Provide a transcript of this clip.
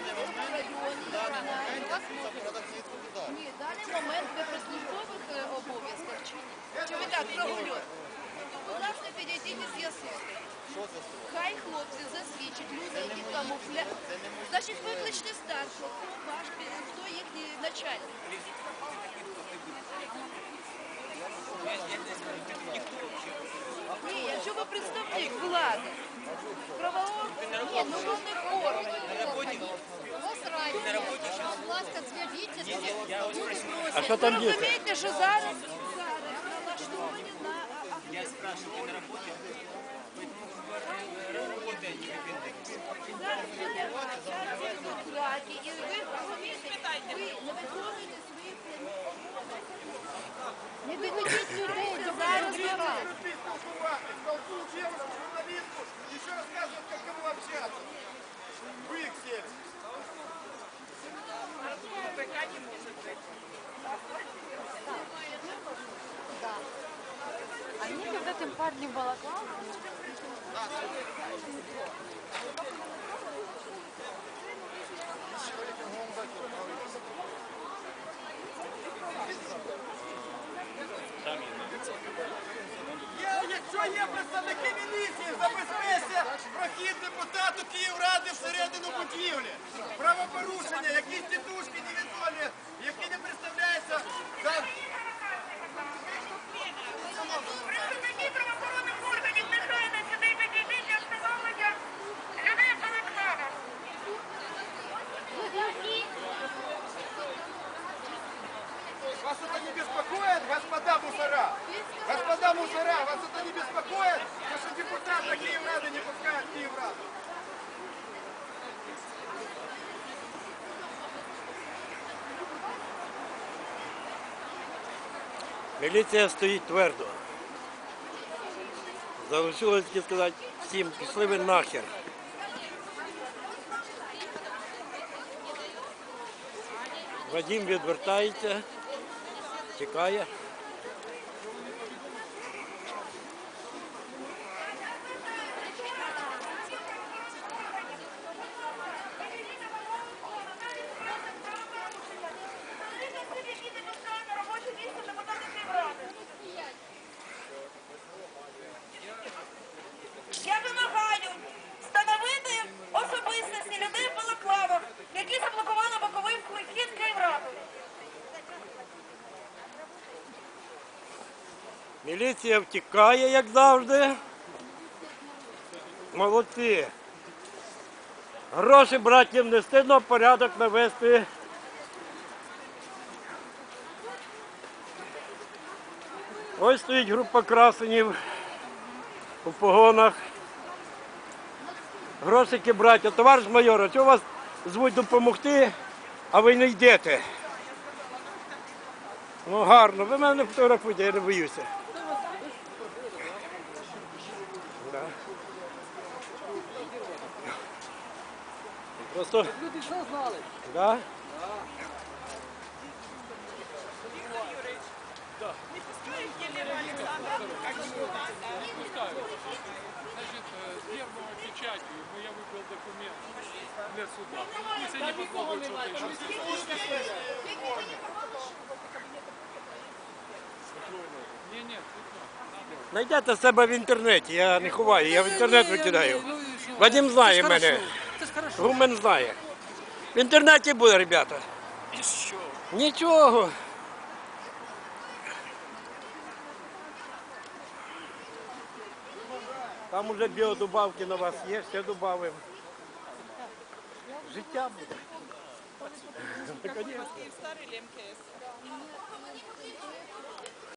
даний момент, в даний момент я за порядок відповідаю. Ні, в даний момент ви при службових е, обов'язках чи ні? Чи ви так прогулюєте? То, будь ласка, підійдіть і з'ясуйте. Що за слово? Хай хлопці засвідчать люди, які камуфля... Значить, викличте старшого, хто ваш, хто їхній начальник. Ні, якщо ви представник влади, правового, ні, ну головних органів. Будь ласка, з'явіться. А що там Ви розумієте, що зараз, зараз налаштовані на Я спрашиваю, на работе? Балаклаву, Є, якщо є представники міліції, забезпечте прохід депутату Київради всередину будівлі. Правопорушення, якісь тітушки невідомі, які не представляються. за- Представники правоохоронних органів негайно сюди підійдіть для встановлення людей з електродом. Вас это не беспокоит, господа мусора? Господа мусора, вас это не беспокоит, что депутата Киеврады не пускают в Киевраду? Міліція стоїть твердо. Залишилось сказати всім, пішли ви нахер. Вадим відвертається, тікає. Міліція втікає, як завжди. Молодці. Гроші братів не стидно, порядок навести. Ось стоїть група красенів у погонах. Грошики браття. Товариш майор, чого вас звуть допомогти, а ви не йдете? Ну гарно, ви мене фотографуйте, я не боюся. Да. Просто... Люди що знали? Да? Значит, э, с первого печатью ну, я выбрал документ для суда. Пусть они попробуют что-то еще. Нет, тут Найдете себе в інтернеті, я не ховаю, я в інтернет викидаю. Вадим знає мене. Гумен знає. В інтернеті буде, ребята. И что? Нічого. Там уже біодобавки на вас є, ще додамо. Життя буде. Наконець.